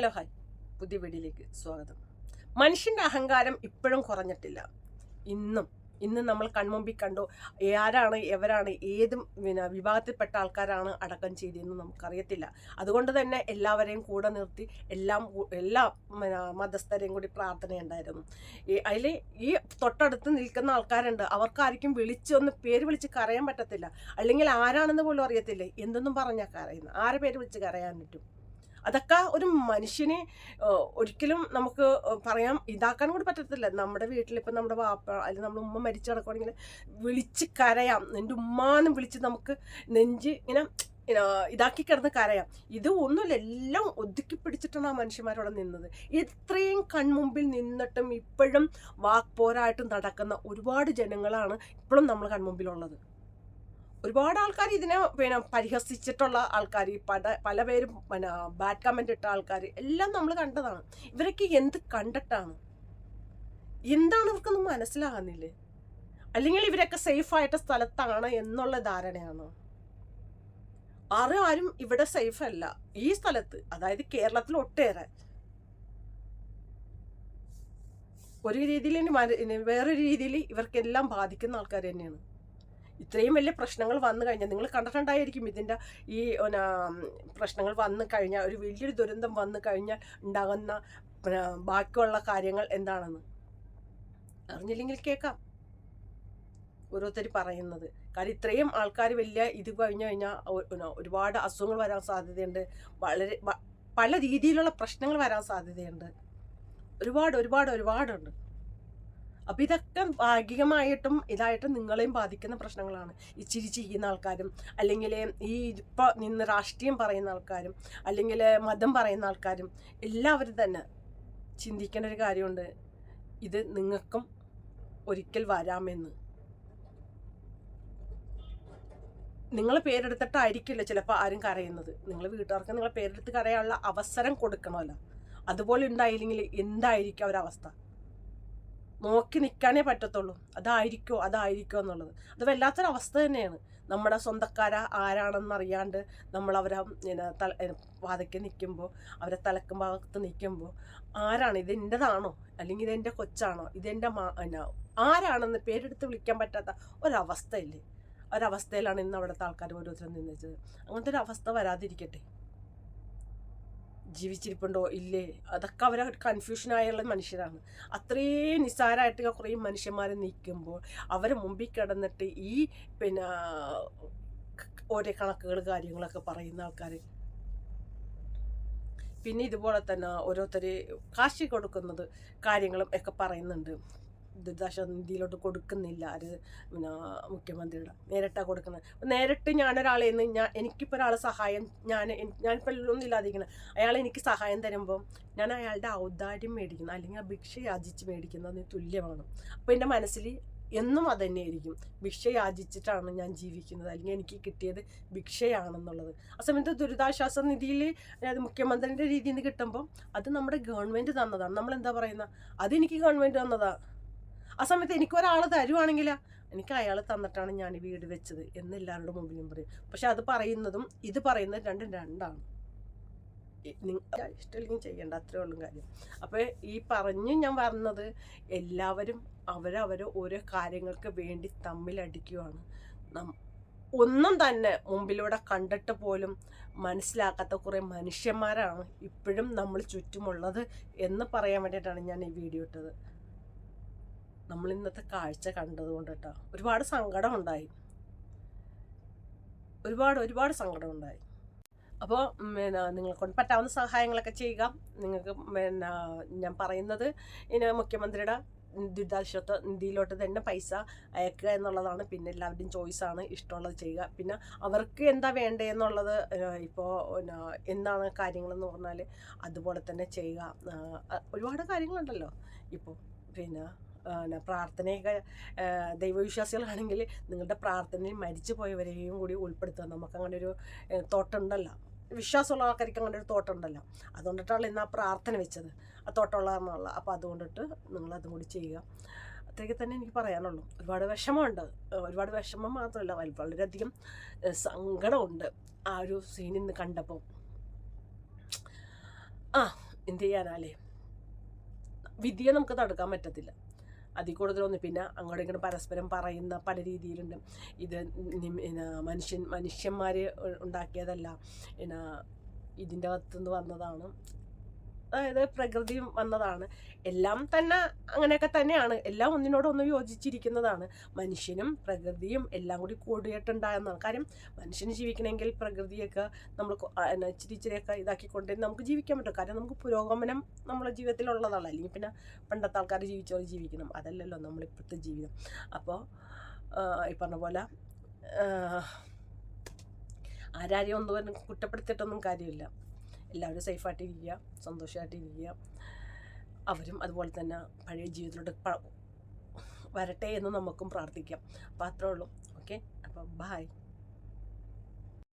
Hello hi. പുതിയ വീഡിയോയിലേക്ക് സ്വാഗതം. മനുഷ്യന്റെ അഹങ്കാരം ഇപ്പോഴും കുറഞ്ഞിട്ടില്ല. ഇന്നും ഇന്ന് നമ്മൾ കൺമുമ്പിൽ കണ്ടു ആരാണ് എവരാണ് ഏതും പിന്നെ വിഭാഗത്തിൽപ്പെട്ട ആൾക്കാരാണ് അടക്കം ചെയ്തതെന്ന് നമുക്കറിയത്തില്ല. അതുകൊണ്ട് തന്നെ എല്ലാവരെയും കൂടെ നിർത്തി എല്ലാം എല്ലാ മതസ്ഥരെയും കൂടി പ്രാർത്ഥനയുണ്ടായിരുന്നു. അതിൽ ഈ തൊട്ടടുത്ത് നിൽക്കുന്ന ആൾക്കാരുണ്ട്. അവർക്കാരിക്കും വിളിച്ചൊന്ന് പേര് വിളിച്ച് കരയാൻ പറ്റത്തില്ല. അല്ലെങ്കിൽ ആരാണെന്ന് പോലും അറിയത്തില്ലേ. എന്തൊന്നും പറഞ്ഞാൽ കരയുന്നു ആരെ പേര് വിളിച്ച് കരയാൻ പറ്റും? അതൊക്കെ ഒരു മനുഷ്യനെ ഒരിക്കലും നമുക്ക് പറയാം ഇതാക്കാൻ കൂടി പറ്റത്തില്ല. നമ്മുടെ വീട്ടിൽ ഇപ്പം നമ്മുടെ വാപ്പ അല്ലെങ്കിൽ നമ്മുടെ ഉമ്മ മരിച്ചു കിടക്കുകയാണെങ്കിൽ വിളിച്ച് കരയാം. എന്റെ ഉമ്മാന്നും വിളിച്ച് നമുക്ക് നെഞ്ച് ഇങ്ങനെ ഇതാക്കി കിടന്ന് കരയാം. ഇത് ഒന്നുമില്ല. എല്ലാം ഒതുക്കി പിടിച്ചിട്ടാണ് ആ മനുഷ്യന്മാരോടെ നിന്നത്. ഇത്രയും കൺമുമ്പിൽ നിന്നിട്ടും ഇപ്പോഴും വാക്പോരായിട്ടും നടക്കുന്ന ഒരുപാട് ജനങ്ങളാണ് ഇപ്പോഴും നമ്മൾ കൺമുമ്പിലുള്ളത്. ഒരുപാട് ആൾക്കാർ ഇതിനെ പിന്നെ പരിഹസിച്ചിട്ടുള്ള ആൾക്കാർ പല പല പേരും പിന്നെ ബാഡ് കമന്റ് ഇട്ട ആൾക്കാർ എല്ലാം നമ്മൾ കണ്ടതാണ്. ഇവരൊക്കെ എന്ത് കണ്ടിട്ടാണ്? എന്താണ് ഇവർക്കൊന്നും മനസ്സിലാകുന്നില്ലേ? അല്ലെങ്കിൽ ഇവരൊക്കെ സേഫ് ആയിട്ട സ്ഥലത്താണ് എന്നുള്ള ധാരണയാണ്? ആരും ആരും ഇവിടെ സേഫ് അല്ല. ഈ സ്ഥലത്ത് അതായത് കേരളത്തിൽ ഒട്ടേറെ. ഒരു രീതിയിൽ വേറൊരു രീതിയിൽ ഇവർക്കെല്ലാം ബാധിക്കുന്ന ആൾക്കാർ തന്നെയാണ്. ഇത്രയും വലിയ പ്രശ്നങ്ങൾ വന്നു കഴിഞ്ഞാൽ നിങ്ങൾ കണ്ടിട്ടുണ്ടായിരിക്കും ഇതിന്റെ ഈ പ്രശ്നങ്ങൾ വന്നു കഴിഞ്ഞാൽ ഒരു വലിയൊരു ദുരന്തം വന്നു കഴിഞ്ഞാൽ ഉണ്ടാകുന്ന ബാക്കിയുള്ള കാര്യങ്ങൾ എന്താണെന്ന്. അറിഞ്ഞില്ലെങ്കിൽ കേൾക്കാം. ഓരോരുത്തർ പറയുന്നത്. കാരണം ഇത്രയും ആൾക്കാർ വലിയ ഇത് കഴിഞ്ഞു കഴിഞ്ഞാൽ ഒരുപാട് അസുഖങ്ങൾ വരാൻ സാധ്യതയുണ്ട്. വളരെ പല രീതിയിലുള്ള പ്രശ്നങ്ങൾ വരാൻ സാധ്യതയുണ്ട്. ഒരുപാട് ഒരുപാട് ഒരുപാടുണ്ട്. അപ്പം ഇതൊക്കെ ഭാഗികമായിട്ടും ഇതായിട്ടും നിങ്ങളെയും ബാധിക്കുന്ന പ്രശ്നങ്ങളാണ്. ഈ ചിരി ചെയ്യുന്ന ആൾക്കാരും അല്ലെങ്കിൽ ഈ ഇപ്പോൾ നിന്ന് രാഷ്ട്രീയം പറയുന്ന ആൾക്കാരും അല്ലെങ്കിൽ മതം പറയുന്ന ആൾക്കാരും എല്ലാവരും തന്നെ ചിന്തിക്കേണ്ട ഒരു കാര്യമുണ്ട്. ഇത് നിങ്ങൾക്കും ഒരിക്കൽ വരാമെന്ന്. നിങ്ങൾ പേരെടുത്തിട്ടായിരിക്കില്ല ചിലപ്പോൾ ആരും കരയുന്നത്. നിങ്ങൾ വീട്ടുകാർക്ക് നിങ്ങളെ പേരെടുത്ത് കരയാനുള്ള അവസരം കൊടുക്കണമല്ലോ. അതുപോലെ ഉണ്ടായില്ലെങ്കിൽ എന്തായിരിക്കും അവരവസ്ഥ നോക്കി നിൽക്കാനേ പറ്റത്തുള്ളൂ. അതായിരിക്കോ അതായിരിക്കോ എന്നുള്ളത്. അത് വല്ലാത്തൊരവസ്ഥ തന്നെയാണ്. നമ്മുടെ സ്വന്തക്കാര ആരാണെന്ന് അറിയാണ്ട് നമ്മൾ അവരെ തല വാതയ്ക്ക് നിൽക്കുമ്പോൾ അവരെ തലക്കും ഭാഗത്ത് നിൽക്കുമ്പോൾ ആരാണ്? ഇതെന്റെതാണോ? അല്ലെങ്കിൽ ഇതെന്റെ കൊച്ചാണോ? ഇതെന്റെ മാ ആരാണെന്ന് പേരെടുത്ത് വിളിക്കാൻ പറ്റാത്ത ഒരവസ്ഥയില്ലേ? ഒരവസ്ഥയിലാണ് ഇന്ന് അവിടുത്തെ ആൾക്കാർ ഓരോരുത്തരും നിന്നത് അങ്ങനത്തെ ഒരു അവസ്ഥ വരാതിരിക്കട്ടെ. ജീവിച്ചിരിപ്പുണ്ടോ? ഇല്ലേ? അതൊക്കെ അവരെ കൺഫ്യൂഷനായുള്ള മനുഷ്യരാണ്. അത്രയും നിസ്സാരമായിട്ട് കുറേ മനുഷ്യന്മാർ നിൽക്കുമ്പോൾ അവരെ മുമ്പിൽ കിടന്നിട്ട് ഈ പിന്നെ ഓരോ കണക്കുകൾ കാര്യങ്ങളൊക്കെ പറയുന്ന ആൾക്കാർ പിന്നെ ഇതുപോലെ തന്നെ ഓരോരുത്തർ കാശി കൊടുക്കുന്നത് കാര്യങ്ങളും ഒക്കെ പറയുന്നുണ്ട്. ദുരിതാശ്വാസ നിധിയിലോട്ട് കൊടുക്കുന്നില്ല അത് പിന്നെ മുഖ്യമന്ത്രിയുടെ നേരിട്ടാണ് കൊടുക്കുന്നത്. അപ്പം നേരിട്ട് ഞാനൊരാളെ നിന്ന് ഞാൻ എനിക്കിപ്പോൾ ഒരാളെ സഹായം ഞാൻ ഞാനിപ്പോൾ ഒന്നും ഇല്ലാതിരിക്കുന്നത് അയാൾ എനിക്ക് സഹായം തരുമ്പം ഞാൻ അയാളുടെ ഔദാര്യം മേടിക്കുന്നു അല്ലെങ്കിൽ ആ ഭിക്ഷ യാചിച്ച് മേടിക്കുന്നതിന് തുല്യമാണ് അപ്പോൾ എന്റെ മനസ്സിൽ എന്നും അത് തന്നെയായിരിക്കും ഭിക്ഷ യാചിച്ചിട്ടാണ് ഞാൻ ജീവിക്കുന്നത് അല്ലെങ്കിൽ എനിക്ക് കിട്ടിയത് ഭിക്ഷയാണെന്നുള്ളത്. ആ സമയത്ത് ദുരിതാശ്വാസ നിധിയിൽ അതായത് മുഖ്യമന്ത്രിന്റെ രീതിയിൽ നിന്ന് കിട്ടുമ്പം അത് നമ്മുടെ ഗവൺമെന്റ് തന്നതാണ് നമ്മൾ എന്താ പറയുന്നത് അതെനിക്ക് ഗവൺമെന്റ് തന്നതാണ് ആ സമയത്ത് എനിക്ക് ഒരാൾ തരുവാണെങ്കിൽ എനിക്ക് അയാൾ തന്നിട്ടാണ് ഞാൻ വീട് വെച്ചത് എന്ന് എല്ലാവരുടെ മുമ്പിലും പറയും. പക്ഷെ അത് പറയുന്നതും ഇത് പറയുന്നതും രണ്ടും രണ്ടാണ്. നിങ്ങൾ നിങ്ങ ഇഷ്ടമില്ലെങ്കിൽ ചെയ്യേണ്ട അത്രേ ഉള്ളൂ കാര്യം. അപ്പോൾ ഈ പറഞ്ഞ് ഞാൻ പറഞ്ഞത് എല്ലാവരും അവരവർ ഓരോ കാര്യങ്ങൾക്ക് വേണ്ടി തമ്മിലടിക്കുകയാണ് ഒന്നും തന്നെ മുമ്പിലൂടെ കണ്ടിട്ട് പോലും മനസ്സിലാക്കാത്ത കുറേ മനുഷ്യന്മാരാണ് ഇപ്പോഴും നമ്മൾ ചുറ്റുമുള്ളത് എന്ന് പറയാൻ വേണ്ടിയിട്ടാണ് ഞാൻ ഈ വീഡിയോ ഇട്ടത്. നമ്മൾ ഇന്നത്തെ കാഴ്ച കണ്ടതുകൊണ്ട് കേട്ടോ ഒരുപാട് സങ്കടം ഉണ്ടായി ഒരുപാട് ഒരുപാട് സങ്കടം ഉണ്ടായി അപ്പോൾ പിന്നെ നിങ്ങളെ കൊണ്ട് പറ്റാവുന്ന സഹായങ്ങളൊക്കെ ചെയ്യുക. നിങ്ങൾക്ക് പിന്നെ ഞാൻ പറയുന്നത് ഇനി മുഖ്യമന്ത്രിയുടെ ദുരിതാശ്വാസ നിധിയിലോട്ട് തന്നെ പൈസ അയക്കുക എന്നുള്ളതാണ്. പിന്നെ എല്ലാവരുടെയും ചോയ്സാണ് ഇഷ്ടമുള്ളത് ചെയ്യുക. പിന്നെ അവർക്ക് എന്താ വേണ്ടതെന്നുള്ളത് ഇപ്പോൾ എന്താണ് കാര്യങ്ങളെന്ന് പറഞ്ഞാൽ അതുപോലെ തന്നെ ചെയ്യുക. ഒരുപാട് കാര്യങ്ങളുണ്ടല്ലോ. ഇപ്പോൾ പിന്നെ പ്രാർത്ഥനയൊക്കെ ദൈവവിശ്വാസികളാണെങ്കിൽ നിങ്ങളുടെ പ്രാർത്ഥനയിൽ മരിച്ചു പോയവരെയും കൂടി ഉൾപ്പെടുത്തുക. നമുക്ക് അങ്ങനെ ഒരു തോട്ടുണ്ടല്ലോ. വിശ്വാസമുള്ള ആൾക്കാർക്ക് അങ്ങനെ ഒരു തോട്ടുണ്ടല്ലോ. അതുകൊണ്ടിട്ടാണ് ഇന്ന് ആ പ്രാർത്ഥന വെച്ചത്. ആ തോട്ടമുള്ളതെന്നുള്ള അപ്പോൾ അതുകൊണ്ടിട്ട് നിങ്ങൾ അതും കൂടി ചെയ്യുക. അത്രയൊക്കെ തന്നെ എനിക്ക് പറയാനുള്ളൂ. ഒരുപാട് വിഷമമുണ്ട്. ഒരുപാട് വിഷമം മാത്രമല്ല വളരെയധികം സങ്കടമുണ്ട് ആ ഒരു സീനിന്ന് കണ്ടപ്പോൾ ആ എന്ത് ചെയ്യാനാലേ? വിധിയെ നമുക്ക് തടുക്കാൻ പറ്റത്തില്ല. അതിൽ കൂടുതലൊന്നും പിന്നെ അങ്ങോട്ടും ഇങ്ങോട്ടും പരസ്പരം പറയുന്ന പല രീതിയിലുണ്ട്. ഇത് മനുഷ്യൻ മനുഷ്യന്മാർ ഉണ്ടാക്കിയതല്ല. പിന്നെ ഇതിന്റെ അകത്തുനിന്ന് വന്നതാണ്. അതായത് പ്രകൃതി വന്നതാണ്. എല്ലാം തന്നെ അങ്ങനെയൊക്കെ തന്നെയാണ്. എല്ലാം ഒന്നിനോടൊന്ന് യോജിച്ചിരിക്കുന്നതാണ്. മനുഷ്യനും പ്രകൃതിയും എല്ലാം കൂടി കൂടിയിട്ടുണ്ടായെന്നാണ്. കാര്യം മനുഷ്യന് ജീവിക്കണമെങ്കിൽ പ്രകൃതിയൊക്കെ നമ്മൾ ഇച്ചിരി ഇച്ചിരിയൊക്കെ ഇതാക്കിക്കൊണ്ടേ നമുക്ക് ജീവിക്കാൻ പറ്റും. കാര്യം നമുക്ക് പുരോഗമനം നമ്മുടെ ജീവിതത്തിലുള്ളതാണ്. അല്ലെങ്കിൽ പിന്നെ പണ്ടത്തെ ആൾക്കാർ ജീവിച്ചോളം ജീവിക്കണം. അതല്ലല്ലോ നമ്മളിപ്പോഴത്തെ ജീവിതം. അപ്പോൾ ഈ പറഞ്ഞ പോലെ ആരാരെയും ഒന്നും കുറ്റപ്പെടുത്തിയിട്ടൊന്നും കാര്യമില്ല. എല്ലാവരും സേഫായിട്ടിരിക്കുക സന്തോഷമായിട്ടിരിക്കുക അവരും അതുപോലെ തന്നെ പഴയ ജീവിതത്തിലോട്ട് വരട്ടെ എന്ന് നമുക്കും പ്രാർത്ഥിക്കാം. അപ്പോൾ അത്രേ ഉള്ളൂ. ഓക്കെ അപ്പോൾ ബായ്